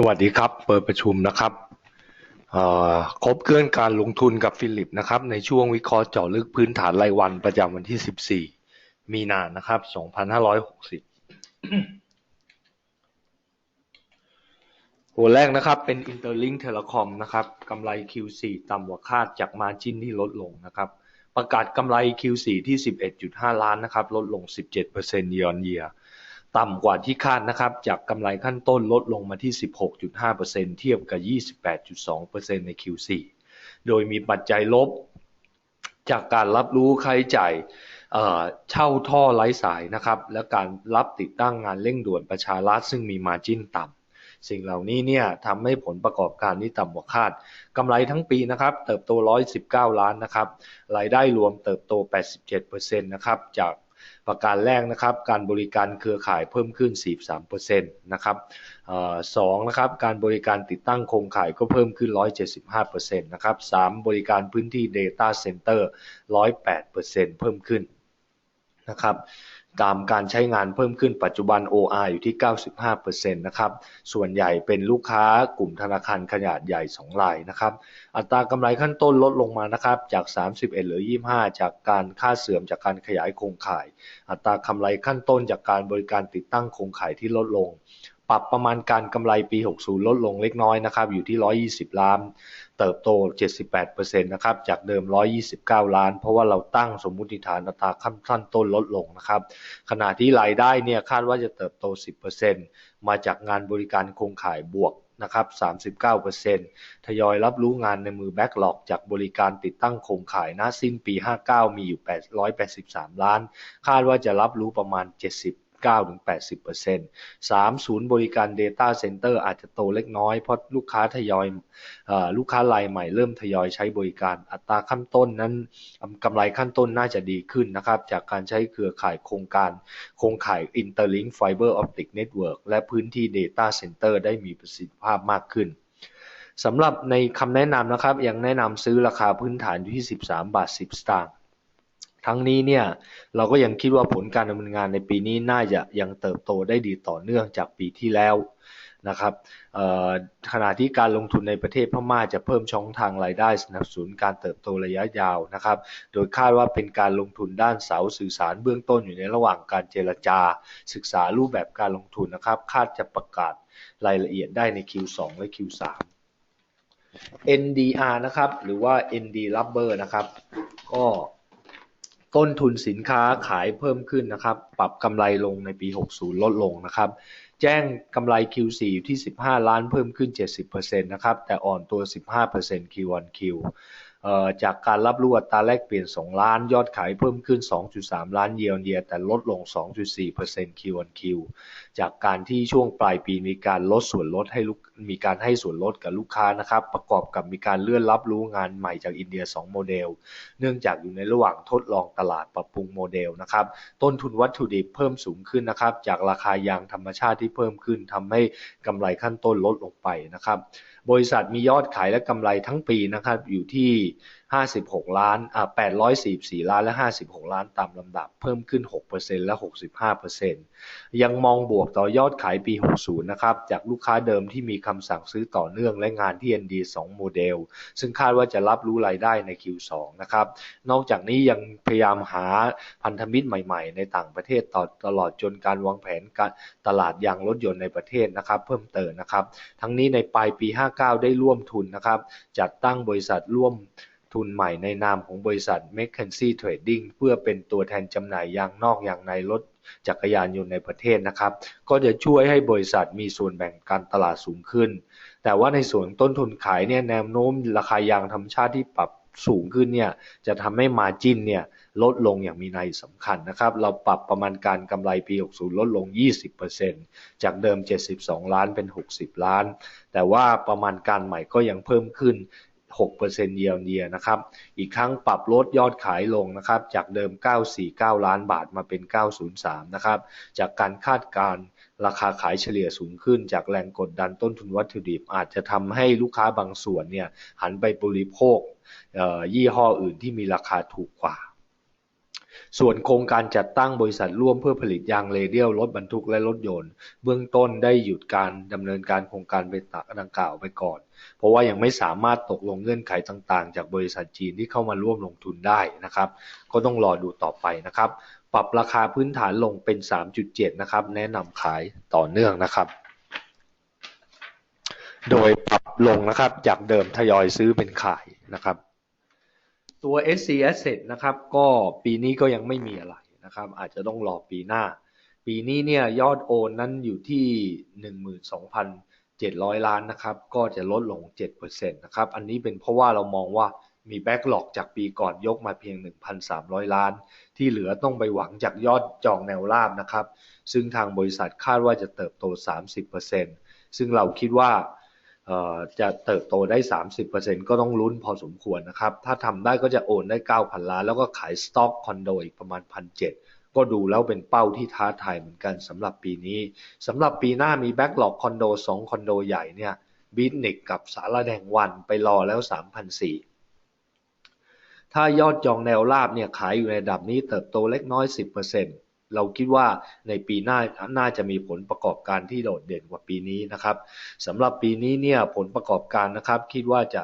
สวัสดีครับ เปิดประชุมนะครับครบเกื้อนการลงทุนกับฟิลิปนะครับ ในช่วงวิเคราะห์เจาะลึกพื้นฐานรายวันประจำวันที่ 14 มีนานะครับ 2560 หัวแรกนะครับเป็น Interlink Telecom นะครับกำไร Q4 ต่ำกว่าคาดจากมาจินที่ลดลงนะครับ ประกาศกำไร Q4 ที่ 11.5 ล้านนะครับ ลดลง 17% year on year ต่ำกว่าที่คาดนะครับ จากกำไรขั้นต้นลดลงมาที่ 16.5%เทียบกับ 28.2%ใน Q4 โดยมีปัจจัยลบ จากการรับรู้ค่าใช้จ่ายเช่าท่อไร้สายนะครับ และการรับติดตั้งงานเร่งด่วนประชารัฐซึ่งมีมาจิ้นต่ำสิ่งเหล่านี้เนี่ยทำให้ผลประกอบการนี้ต่ำกว่าคาดกำไรทั้งปีนะครับ เติบโต 119 ล้านนะครับ รายได้รวมเติบโต 87%นะครับ จาก ประการแรกนะครับ การบริการเครือข่ายเพิ่มขึ้น 43%นะครับสองนะครับการบริการติดตั้งโครงข่ายก็เพิ่มขึ้น 175%นะครับสามบริการพื้นที่ Data Center 108%เพิ่มขึ้นนะครับ ตามการใช้งานเพิ่มขึ้นปัจจุบัน OR อยู่ที่ 95%นะครับ ส่วนใหญ่เป็นลูกค้ากลุ่มธนาคารขนาดใหญ่ 2 รายนะครับ อัตรากำไรขั้นต้นลดลงมานะครับจาก 31เหลือ 25 จากการค่าเสื่อมจากการขยายโครงข่าย อัตรากำไรขั้นต้นจากการบริการติดตั้งโครงข่ายที่ลดลง ปรับประมาณการกำไรปี 60 ลดลงเล็กน้อยนะครับ อยู่ที่ 120 ล้าน เติบโต 78%นะครับ จากเดิม 129 ล้าน เพราะว่าเราตั้งสมมุติฐานอัตราขั้นต้นลดลงนะครับ ขณะที่รายได้เนี่ยคาดว่าจะเติบโต 10%มาจากงานบริการโครงข่ายบวกนะครับ 39%ทยอยรับรู้งานในมือแบ็กหลอกจากบริการติดตั้งโครงข่ายหน้าสิ้นปี 59 มีอยู่ 883 ล้าน คาดว่าจะรับรู้ประมาณ 70 9-80% 3. ศูนย์บริการ Data Center อาจจะโตเล็กน้อยเพราะลูกค้าทยอยลูกค้ารายใหม่เริ่มทยอยใช้บริการอัตราขั้นต้นนั้นกำไรขั้นต้นน่าจะดีขึ้นนะครับจากการใช้เครือข่ายโครงการโครงข่าย Interlink Fiber Optic Network และพื้นที่ Data Center ได้มีประสิทธิภาพมากขึ้นสำหรับในคำแนะนำนะครับยังแนะนำซื้อราคาพื้นฐานอยู่ที่ 13 บาท 10 สตางค์ ทั้งนี้เนี่ยเราก็ยังคิดว่าผลการดำเนินงานในปีนี้น่าจะยังเติบโตได้ดีต่อเนื่องจากปีที่แล้วนะครับขณะที่การลงทุนในประเทศพม่าจะเพิ่มช่องทางรายได้สนับสนุนการเติบโตระยะยาวนะครับ โดยคาดว่าเป็นการลงทุนด้านเสาสื่อสารเบื้องต้นอยู่ในระหว่างการเจรจา ศึกษารูปแบบการลงทุนนะครับ คาดจะประกาศรายละเอียดได้ใน Q2 และ Q3 NDR นะครับ หรือว่า ND Rubber นะครับ ก็ ต้นทุนสินค้าขายเพิ่มขึ้นนะครับ ปรับกำไรลงในปี 60 ลดลงนะครับ แจ้งกำไร Q4 อยู่ที่ 15 ล้านเพิ่มขึ้น 70%นะครับ แต่อ่อนตัว 15% Q1Q จากการรับรู้อัตราแลกเปลี่ยน 2 ล้านยอดขายเพิ่มขึ้น 2.3 ล้านเยียร์เยียแต่ลดลง 2.4% Q on Q จากการที่ช่วงปลายปีมีการลดส่วนลดให้ลูก มีการให้ส่วนลดกับลูกค้านะครับ ประกอบกับมีการเลื่อนรับรู้งานใหม่จากอินเดีย 2 โมเดล เนื่องจากอยู่ในระหว่างทดลองตลาดปรับปรุงโมเดลนะครับ ต้นทุนวัตถุดิบเพิ่มสูงขึ้นนะครับ จากราคายางธรรมชาติที่เพิ่มขึ้นทำให้กำไรขั้นต้นลดลงไปนะครับ บริษัทมียอดขายและกำไรทั้งปีนะครับอยู่ที่ 56 ล้านอ่า844 ล้านและ 56 ล้านตามลำดับ เพิ่มขึ้น 6%และ 65%ยังมองบวกต่อยอดขายปี 60 นะครับ จากลูกค้าเดิมที่มีคำสั่งซื้อต่อเนื่องและงานที่ ND 2 โมเดล ซึ่งคาดว่าจะรับรู้รายได้ใน Q2 นะครับ นอกจากนี้ยังพยายามหาพันธมิตรใหม่ๆ ในต่างประเทศต่อตลอดจนการวางแผนการตลาดยางรถยนต์ในประเทศนะครับเพิ่มเติมนะครับ ทั้งนี้ในปลายปี 59 ได้ร่วมทุนนะครับจัดตั้งบริษัทร่วม ทุนใหม่ในนามของบริษัท m c k คนซี่เทรดดิ้งเพื่อเป็นตัวแทนจำหน่ายยางนอกยางในรถจักรยานยนต์ในประเทศนะครับ ก็จะช่วยให้บริษัทมีส่วนแบ่งการตลาดสูงขึ้น แต่ว่าในส่วนต้นทุนขายเนี่ยแนวโน้มราคายางธรรมชาติที่ปรับสูงขึ้นเนี่ยจะทำให้มาจินเนี่ยลดลงอย่างมีนัยสำคัญนะครับ เราปรับประมาณการกำไรปี 60 ลดลง 20%จากเดิม 72 ล้านเป็น 60 ล้าน แต่ว่าประมาณการใหม่ก็ยังเพิ่มขึ้น 6%เยียร์เยียนะครับ อีกครั้งปรับลดยอดขายลงนะครับ จากเดิม 949 ล้านบาทมาเป็น 903 นะครับ จากการคาดการราคาขายเฉลี่ยสูงขึ้นจากแรงกดดันต้นทุนวัตถุดิบ อาจจะทำให้ลูกค้าบางส่วนเนี่ยหันไปบริโภคยี่ห้ออื่นที่มีราคาถูกกว่า ส่วนโครงการจัดตั้งบริษัทร่วมเพื่อผลิตยางเรเดียลรถบรรทุกและรถยนต์ เบื้องต้นได้หยุดการดำเนินการโครงการไปดังกล่าวไปก่อน เพราะว่ายังไม่สามารถตกลงเงื่อนไขต่างๆ จากบริษัทจีนที่เข้ามาร่วมลงทุนได้นะครับ ก็ต้องรอดูต่อไปนะครับ ปรับราคาพื้นฐานลงเป็น 3.7 นะครับ แนะนำขายต่อเนื่องนะครับโดยปรับลงนะครับจากเดิมทยอยซื้อเป็นขายนะครับ ตัว SC Asset นะครับ ก็ปีนี้ก็ยังไม่มีอะไรนะครับ อาจจะต้องรอปีหน้า ปีนี้เนี่ยยอดโอนนั้นอยู่ที่ 12,700 ล้านนะครับ ก็จะลดลง 7%นะครับ อันนี้เป็นเพราะว่าเรามองว่ามีแบ็กหลอกจากปีก่อนยกมาเพียง 1,300 ล้าน ที่เหลือต้องไปหวังจากยอดจองแนวราบนะครับ ซึ่งทางบริษัทคาดว่าจะเติบโต 30%ซึ่งเราคิดว่า จะเติบโตได้ 30%ก็ต้องลุ้นพอสมควรนะครับ ถ้าทำได้ก็จะโอนได้ 9,000 ล้าน แล้วก็ขายสต็อกคอนโดอีกประมาณ 1,700 ก็ดูแล้วเป็นเป้าที่ท้าทายเหมือนกันสำหรับปีนี้สำหรับปีหน้ามีแบ็กหลอกคอนโด 2 คอนโดใหญ่เนี่ยบิทน็กกับสารแดงวันไปรอแล้ว 3,400 ถ้ายอดจองแนวราบเนี่ยขายอยู่ในระดับนี้เติบโตเล็กน้อย 10% เราคิดว่าในปีหน้าน่าจะมีผลประกอบการที่โดดเด่นกว่าปีนี้นะครับสำหรับปีนี้เนี่ยผลประกอบการนะครับคิดว่าจะ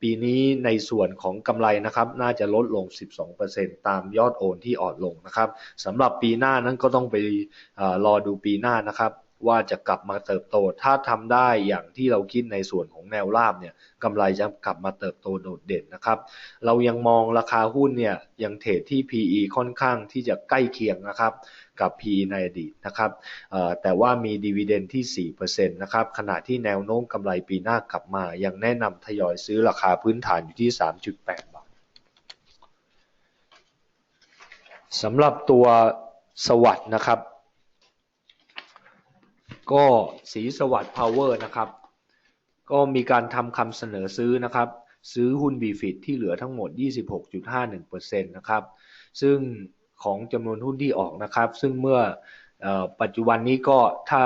ปีนี้ในส่วนของกำไรนะครับน่าจะลดลง 12%ตามยอดโอนที่อ่อนลงนะครับสำหรับปีหน้านั้นก็ต้องไปรอดูปีหน้านะครับ ว่าจะกลับมาเติบโต ถ้าทำได้อย่างที่เราคิดในส่วนของแนวราบเนี่ยกำไรจะกลับมาเติบโตโดดเด่นนะครับ เรายังมองราคาหุ้นเนี่ยยังเทรดที่ PE ค่อนข้างที่จะใกล้เคียงนะครับกับ PE ในอดีตนะครับแต่ว่ามีดีเวเดนที่ 4%นะครับขณะที่แนวโน้มกำไรปีหน้ากลับมา ยังแนะนำทยอยซื้อราคาพื้นฐานอยู่ที่ 3.8 บาทสำหรับตัวสวัสด์นะครับ ก็สีสวัสดิ์พาวเวอร์นะครับ ก็มีการทำคำเสนอซื้อนะครับ ซื้อหุ้นบีฟิตที่เหลือทั้งหมด 26.51%นะครับ ซึ่งของจำนวนหุ้นที่ออกนะครับ ซึ่งเมื่ออปัจจุบันนี้ก็ถ้า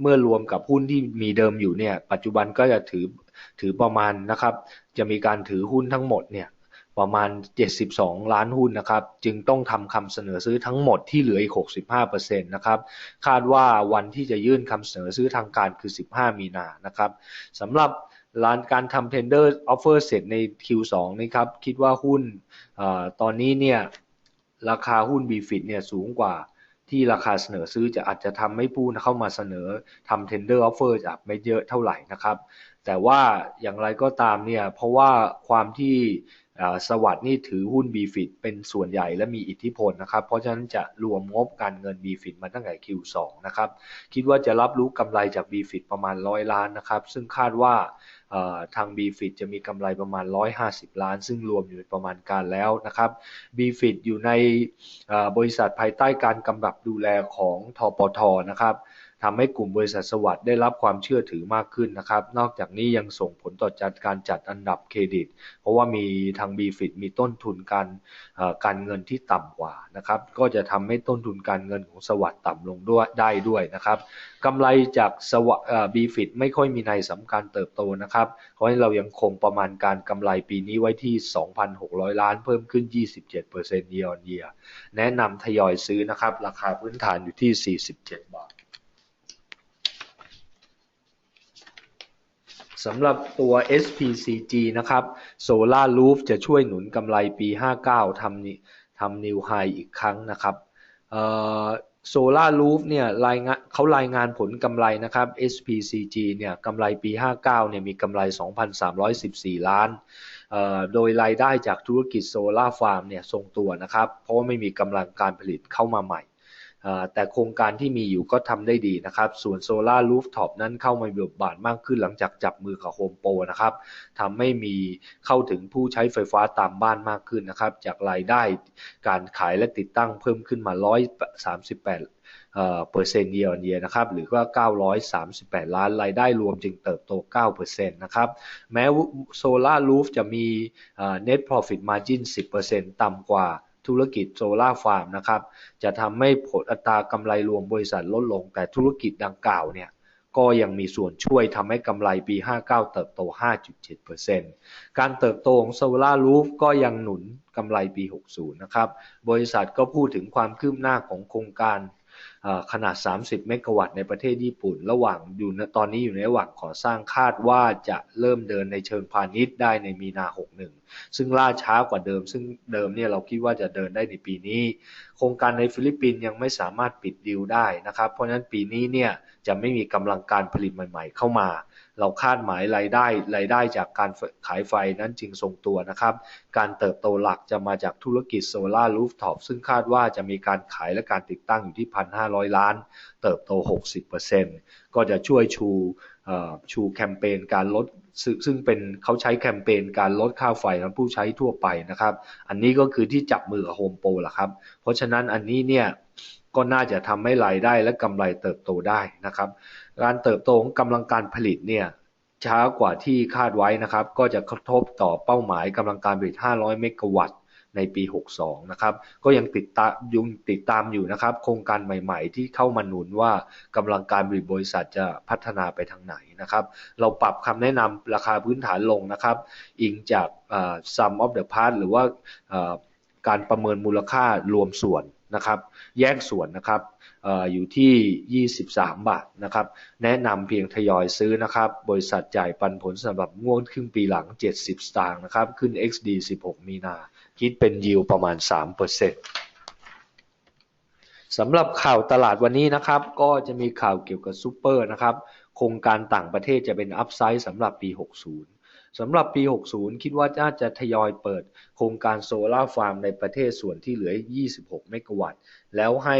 เมื่อรวมกับหุ้นที่มีเดิมอยู่เนี่ย ปัจจุบันก็จะถือถือประมาณนะครับ จะมีการถือหุ้นทั้งหมดเนี่ย ประมาณ 72 ล้านหุ้นนะครับ จึงต้องทำคำเสนอซื้อทั้งหมดที่เหลืออีก 65%นะครับ คาดว่าวันที่จะยื่นคำเสนอซื้อทางการคือ 15 มีนานะครับสำหรับร้านการทำ tender offer เสร็จใน Q2 นี่ครับ คิดว่าหุ้นอตอนนี้เนี่ยราคาหุ้น BFIT เนี่ยสูงกว่าที่ราคาเสนอซื้อจะอาจจะทำให้ผู้เข้ามาเสนอทำ tender offer จะไม่เยอะเท่าไหร่นะครับ แต่ว่าอย่างไรก็ตามเนี่ยเพราะว่าความที่ สวัสด์นี่ถือหุ้น b f i t เป็นส่วนใหญ่และมีอิทธิพลนะครับ เพราะฉะนั้นจะรวมงบการเงิน b f i t มาตั้งแต่ Q2 นะครับ คิดว่าจะรับรู้กำไรจาก b f i t ประมาณ 100 ล้านนะครับ ซึ่งคาดว่าทาง b f i t จะมีกำไรประมาณ 150 ล้าน ซึ่งรวมอยู่ในประมาณการแล้วนะครับ b f i t อยู่ในบริษัทภายใต้การกำกับดูแลของทปทนะครับ ทำให้กลุ่มบริษัทสวัสด์ได้รับความเชื่อถือมากขึ้นนะครับ นอกจากนี้ยังส่งผลต่อจัดการจัดอันดับเครดิต เพราะว่ามีทาง b f i t มีต้นทุนการการเงินที่ต่ำกว่านะครับ ก็จะทำให้ต้นทุนการเงินของสวัสด์ต่ำลงด้วยได้ด้วยนะครับกำไรจากสวัสด์บีฟิตไม่ค่อยมีในสำคัญเติบโตนะครับ เพราะฉะนั้นเรายังคงประมาณการกำไรปีนี้ไว้ที่ 2,600 ล้านเพิ่มขึ้น 27% year on year แนะนำทยอยซื้อนะครับ ราคาพื้นฐานอยู่ที่ 47 บาท สำหรับตัว SPCG นะครับ Solar Roof จะช่วยหนุนกำไรปี 59ทำนิ่ทำนิวไฮอีกครั้งนะครับโซลารูฟเนี่ยรายงานเขารายงานผลกำไรนะครับ SPCG เนี่ยกำไรปี 59เนี่ยมีกำไร 2,314 ล้าน โดยรายได้จากธุรกิจโซลาฟาร์มเนี่ยทรงตัวนะครับ เพราะว่าไม่มีกำลังการผลิตเข้ามาใหม่ แต่โครงการที่มีอยู่ก็ทำได้ดีนะครับ ส่วนโซลารูฟท็อปนั้นเข้ามาบทบาทมากขึ้นหลังจากจับมือกับโฮมโปรนะครับทำให้มีเข้าถึงผู้ใช้ไฟฟ้าตามบ้านมากขึ้นนะครับ จากรายได้การขายและติดตั้งเพิ่มขึ้นมา 138เปอร์เซ็นต์เยียร์เยียนะครับหรือว่า 938 ล้านรายได้รวมจึงเติบโต 9%นะครับแม้โซลาร์รูฟจะมี net profit margin 10%ต่ำกว่า ธุรกิจโซลาร์ฟาร์มนะครับ จะทำให้ผลอัตรากำไรรวมบริษัทลดลง แต่ธุรกิจดังกล่าวเนี่ยก็ยังมีส่วนช่วยทำให้กำไรปี 59 เติบโต 5.7%การเติบโตของโซลารูฟก็ยังหนุนกำไรปี 60 นะครับ บริษัทก็พูดถึงความคืบหน้าของโครงการ ขนาด 30 เมกะวัตต์ในประเทศญี่ปุ่น ระหว่างอยู่ตอนนี้อยู่ในระหว่างก่อสร้างคาดว่าจะเริ่มเดินในเชิงพาณิชย์ได้ในมีนา 61 ซึ่งล่าช้ากว่าเดิม ซึ่งเดิมเนี่ยเราคิดว่าจะเดินได้ในปีนี้ โครงการในฟิลิปปินส์ยังไม่สามารถปิดดีลได้นะครับ เพราะฉะนั้นปีนี้เนี่ยจะไม่มีกำลังการผลิตใหม่ ๆ เข้ามา เราคาดหมายรายได้รายได้จากการขายไฟนั้นจึงทรงตัวนะครับ การเติบโตหลักจะมาจากธุรกิจโซลาร์รูฟท็อปซึ่งคาดว่าจะมีการขายและการติดตั้งอยู่ที่ 1,500 ล้าน เติบโต 60%ก็จะช่วยชูชูแคมเปญการลดซึ่งเป็นเขาใช้แคมเปญการลดค่าไฟของผู้ใช้ทั่วไปนะครับ อันนี้ก็คือที่จับมือกับโฮมโปรละครับ เพราะฉะนั้นอันนี้เนี่ย ก็น่าจะทำให้รายได้และกำไรเติบโตได้นะครับ การเติบโตของกำลังการผลิตเนี่ยช้ากว่าที่คาดไว้นะครับ ก็จะกระทบต่อเป้าหมายกำลังการผลิต 500 เมกะวัตต์ในปี 62 นะครับ ก็ยังติดตามยุงติดตามอยู่นะครับ โครงการใหม่ๆ ที่เข้ามาหนุนว่ากำลังการผลิตบริษัทจะพัฒนาไปทางไหนนะครับ เราปรับคำแนะนำราคาพื้นฐานลงนะครับ อิงจาก sum of the parts หรือว่าการประเมินมูลค่ารวมส่วน นะครับแยกส่วนนะครับอยู่ที่ 23 บาทนะครับแนะนำเพียงทยอยซื้อนะครับบริษัทจ่ายปันผลสำหรับงวดครึ่งปีหลัง 70 สตางค์นะครับขึ้น XD 16 มีนา คิดเป็นยิวประมาณ 3%สำหรับข่าวตลาดวันนี้นะครับ ก็จะมีข่าวเกี่ยวกับซูเปอร์นะครับ โครงการต่างประเทศจะเป็นอัพไซด์สำหรับปี 60 สำหรับปี 60 คิดว่าน่าจะทยอยเปิดโครงการโซลาร์ฟาร์มในประเทศส่วนที่เหลือ 26 เมกะวัตต์ แล้วให้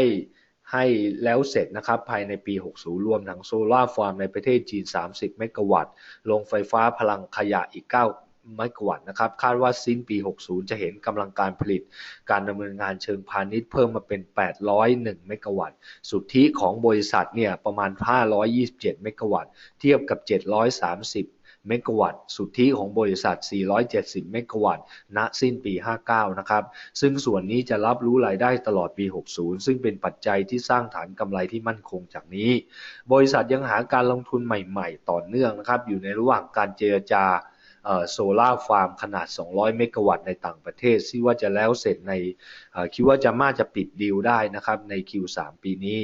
ให้แล้วเสร็จนะครับภายในปี 60 รวมทั้งโซลาร์ฟาร์มในประเทศจีน 30 เมกะวัตต์ โรงไฟฟ้าพลังขยะอีก9เมกะวัตต์นะครับ คาดว่าสิ้นปี 60 จะเห็นกำลังการผลิต การดำเนินงานเชิงพาณิชย์เพิ่มมาเป็น 801 เมกะวัตต์ สุทธิของบริษัทเนี่ยประมาณ 527 เมกะวัตต์ เทียบกับ 730 เมกะวัตต์ สุทธิของบริษัท 470 เมกะวัตต์ ณ สิ้นปี 59 นะครับ ซึ่งส่วนนี้จะรับรู้รายได้ตลอดปี 60 ซึ่งเป็นปัจจัยที่สร้างฐานกำไรที่มั่นคงจากนี้ บริษัทยังหาการลงทุนใหม่ ๆ ต่อเนื่องนะครับ อยู่ในระหว่างการเจรจา โซลาร์ฟาร์มขนาด 200 เมกะวัตต์ในต่างประเทศที่ว่าจะแล้วเสร็จในคิดว่าจะมาจะปิดดีลได้นะครับใน Q3 ปีนี้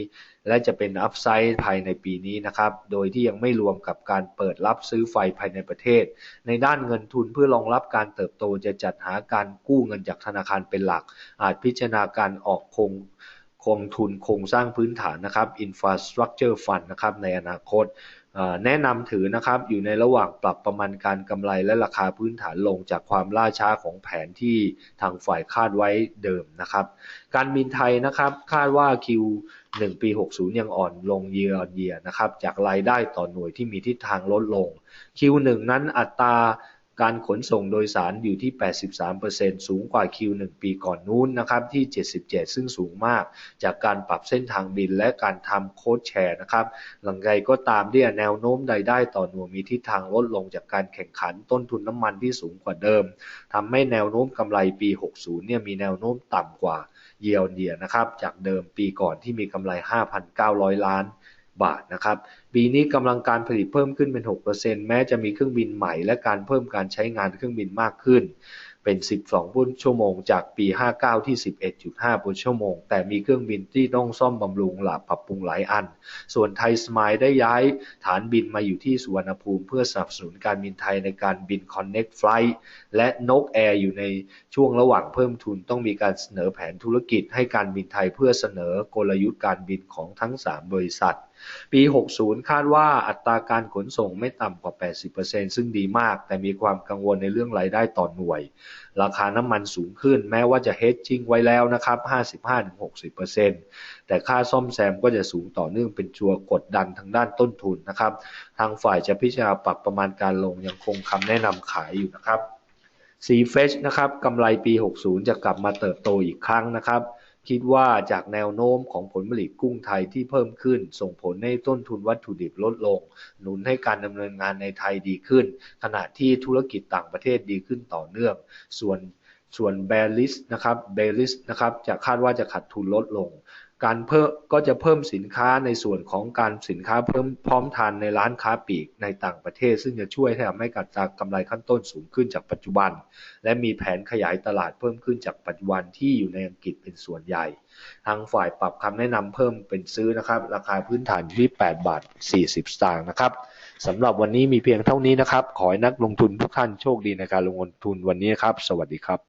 และจะเป็นอัพไซด์ภายในปีนี้นะครับ โดยที่ยังไม่รวมกับการเปิดรับซื้อไฟภายในประเทศ ในด้านเงินทุนเพื่อรองรับการเติบโตจะจัดหาการกู้เงินจากธนาคารเป็นหลัก อาจพิจารณาการออกคง คงทุนโครงสร้างพื้นฐานนะครับ Infrastructure Fund นะครับในอนาคตแนะนำถือนะครับอยู่ในระหว่างปรับประมาณการกำไรและราคาพื้นฐานลงจากความล่าช้าของแผนที่ทางฝ่ายคาดไว้เดิมนะครับ การบินไทยนะครับคาดว่า Q1 ปี 60 ยังอ่อนลงเยียร์เยียนะครับจากรายได้ต่อหน่วยที่มีทิศทางลดลง Q1 นั้นอัตรา การขนส่งโดยสารอยู่ที่ 83%สูงกว่า Q1 ปีก่อนนู้นนะครับที่ 77 ซึ่งสูงมากจากการปรับเส้นทางบินและการทำโค้ดแชร์นะครับหลังไกก็ตามที่แนวโน้มใดได้ต่อหน่วยมีทิศทางลดลงจากการแข่งขันต้นทุนน้ำมันที่สูงกว่าเดิมทำให้แนวโน้มกำไรปี 60 เนี่ยมีแนวโน้มต่ำกว่าเยียร์เดียนะครับจากเดิมปีก่อนที่มีกำไร 5,900 ล้าน บาทนะครับ ปีนี้กำลังการผลิตเพิ่มขึ้นเป็น 6%แม้จะมีเครื่องบินใหม่ และการเพิ่มการใช้งานเครื่องบินมากขึ้น เป็น 12ชั่วโมง จากปี 59 ที่ 11.5ชั่วโมง แต่มีเครื่องบินที่ต้องซ่อมบำรุงหลับปรับปรุงหลายอัน ส่วนไทยสมายได้ย้ายฐานบินมาอยู่ที่สุวรรณภูมิ เพื่อสนับสนุนการบินไทยในการบิน Connect Flight และนกแอร์อยู่ในช่วงระหว่างเพิ่มทุนต้องมีการเสนอแผนธุรกิจให้การบินไทยเพื่อเสนอกลยุทธ์การบินของทั้ง 3 บริษัท ปี 60 คาดว่าอัตราการขนส่งไม่ต่ำกว่า 80%ซึ่งดีมาก แต่มีความกังวลในเรื่องรายได้ต่อหน่วย ราคาน้ำมันสูงขึ้น แม้ว่าจะเฮดจิ้งไว้แล้วนะครับ 55-60%แต่ค่าซ่อมแซมก็จะสูงต่อเนื่องเป็นชัวกดดันทางด้านต้นทุนนะครับ ทางฝ่ายจะพิจารณาปรับประมาณการลงยังคงคำแนะนำขายอยู่นะครับซีเฟชนะครับกำไรปี 60 จะกลับมาเติบโตอีกครั้งนะครับ คิดว่าจากแนวโน้มของผลผลิตกุ้งไทยที่เพิ่มขึ้น ส่งผลให้ต้นทุนวัตถุดิบลดลง หนุนให้การดำเนินงานในไทยดีขึ้น ขณะที่ธุรกิจต่างประเทศดีขึ้นต่อเนื่อง ส่วนส่วนเบลิสนะครับเบลิสนะครับจะคาดว่าจะขาดทุนลดลง การเพิ่มก็จะเพิ่มสินค้าในส่วนของการสินค้าเพิ่มพร้อมทานในร้านค้าปลีกในต่างประเทศ ซึ่งจะช่วยให้ทำให้การจากกำไรขั้นต้นสูงขึ้นจากปัจจุบัน และมีแผนขยายตลาดเพิ่มขึ้นจากปัจจุบันที่อยู่ในอังกฤษเป็นส่วนใหญ่ ทางฝ่ายปรับคำแนะนำเพิ่มเป็นซื้อนะครับ ราคาพื้นฐานที่ 8 บาท 40 สตางค์นะครับสำหรับวันนี้มีเพียงเท่านี้นะครับ ขอให้นักลงทุนทุกท่านโชคดีในการลงทุนวันนี้ครับ สวัสดีครับ